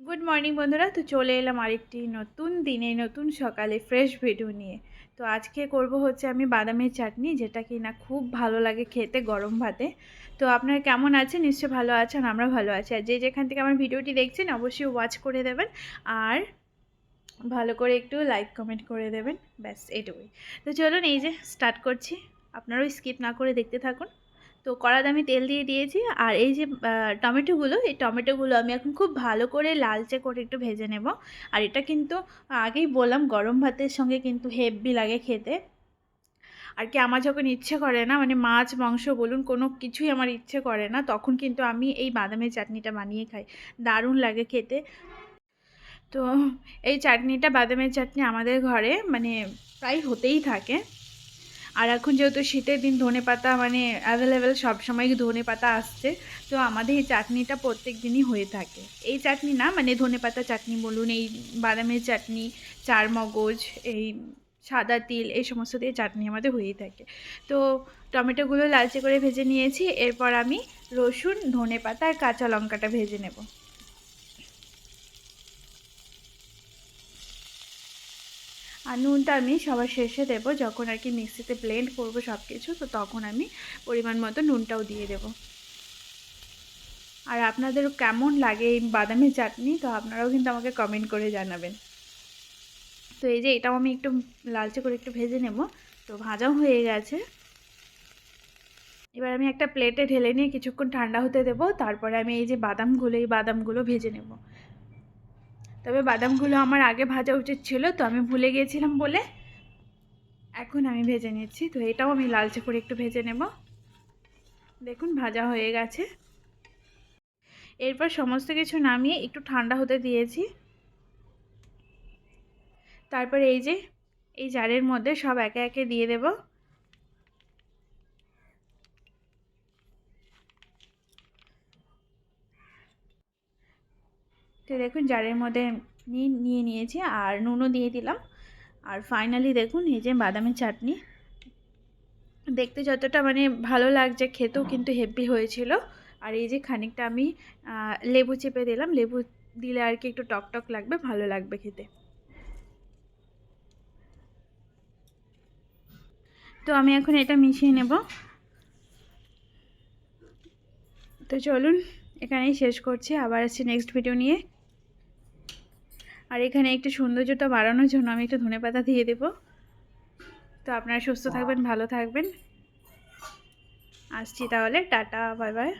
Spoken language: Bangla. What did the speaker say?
গুড মর্নিং বন্ধুরা। তো চলে এলাম আরেকটি নতুন দিনে, নতুন সকালে ফ্রেশ ভিডিও নিয়ে। তো আজকে করব হচ্ছে আমি বাদামের চাটনি, যেটা কি না খুব ভালো লাগে খেতে গরম ভাতে। তো আপনার কেমন আছে নিশ্চয়ই ভালো আছেন আমরা ভালো আছি। আর যে যেখান থেকে আমার ভিডিওটি দেখছেন, অবশ্যই ওয়াচ করে দেবেন। আর ভালো করে একটু লাইক কমেন্ট করে দেবেন। ব্যাস, এটুকুই। তো চলুন, এই যে স্টার্ট করছি। আপনারাও স্কিপ না করে দেখতে থাকুন। তো কড়াতে আমি তেল দিয়ে দিয়েছি। আর এই যে টমেটোগুলো, এই টমেটোগুলো আমি এখন খুব ভালো করে লালচে করে একটু ভেজে নেব। আর এটা কিন্তু আগেই বললাম গরম ভাতের সঙ্গে কিন্তু হেভি লাগে খেতে। আর কি আমার যখন ইচ্ছে করে না মানে মাছ, মাংস বলুন, কোনো কিছুই আমার ইচ্ছে করে না, তখন কিন্তু আমি এই বাদামের চাটনিটা বানিয়ে খাই। দারুণ লাগে খেতে। তো এই চাটনিটা, বাদামের চাটনি আমাদের ঘরে মানে প্রায় হতেই থাকে। আর এখন যেহেতু শীতের দিন, ধনে পাতা মানে অ্যাভেলেবেল সবসময় ধনে পাতা আসছে। তো আমাদের এই চাটনিটা প্রত্যেক দিনই হয়ে থাকে। এই চাটনি না মানে ধনে পাতা চাটনি বলুন, এই বাদামের চাটনি, চার মগজ, এই সাদা তিল, এই সমস্ত দিয়ে চাটনি আমাদের হয়েই থাকে। তো টমেটোগুলো লালচে করে ভেজে নিয়েছি, এরপর আমি রসুন, ধনে পাতা আর কাঁচা লঙ্কাটা ভেজে নেব। আর নুনটা আমি সবার শেষে দেবো, যখন আর কি মিক্সিতে ব্লেন্ড করব সব কিছু তো তখন আমি পরিমাণ মতো নুনটাও দিয়ে দেবো। আর আপনাদের কেমন লাগে এই বাদামের চাটনি, তো আপনারাও কিন্তু আমাকে কমেন্ট করে জানাবেন। তো এই যে এটাও আমি একটু লালচে করে একটু ভেজে নেব, তো ভাজাও হয়ে গেছে। এবার আমি একটা প্লেটে ঢেলে নিয়ে কিছুক্ষণ ঠান্ডা হতে দেবো, তারপরে আমি এই যে বাদামগুলো, এই বাদামগুলো ভেজে নেব। তবে বাদামগুলো আমার আগে ভাজা উচিত ছিল, তো আমি ভুলে গিয়েছিলাম বলে এখন আমি ভেজে নিচ্ছি। তো এটাও আমি লালচে করে একটু ভেজে নেব। দেখুন, ভাজা হয়ে গেছে। এরপর সমস্ত কিছু নামিয়ে একটু ঠান্ডা হতে দিয়েছি। তারপর এই যে, এই জারের মধ্যে সব একে একে দিয়ে দেব। তো দেখুন, জারের মধ্যে নিয়ে নিয়ে নিয়েছি আর নুনও দিয়ে দিলাম। আর ফাইনালি দেখুন, এই যে বাদামের চাটনি। দেখতে যতটা মানে ভালো লাগছে, খেতেও কিন্তু হেভি হয়েছিল। আর এই যে খানিকটা আমি লেবু চেপে দিলাম। লেবু দিলে আর কি একটু টক টক লাগবে, ভালো লাগবে খেতে। তো আমি এখন এটা মিশিয়ে নেব। তো চলুন, এখানেই শেষ করছি। আবার আসছি নেক্সট ভিডিও নিয়ে। আর এখানে একটু সৌন্দর্যটা বাড়ানোর জন্য আমি একটু ধনে পাতা দিয়ে দেবো। তো আপনারা সুস্থ থাকবেন, ভালো থাকবেন। আসছি তাহলে, টাটা, বাই বাই।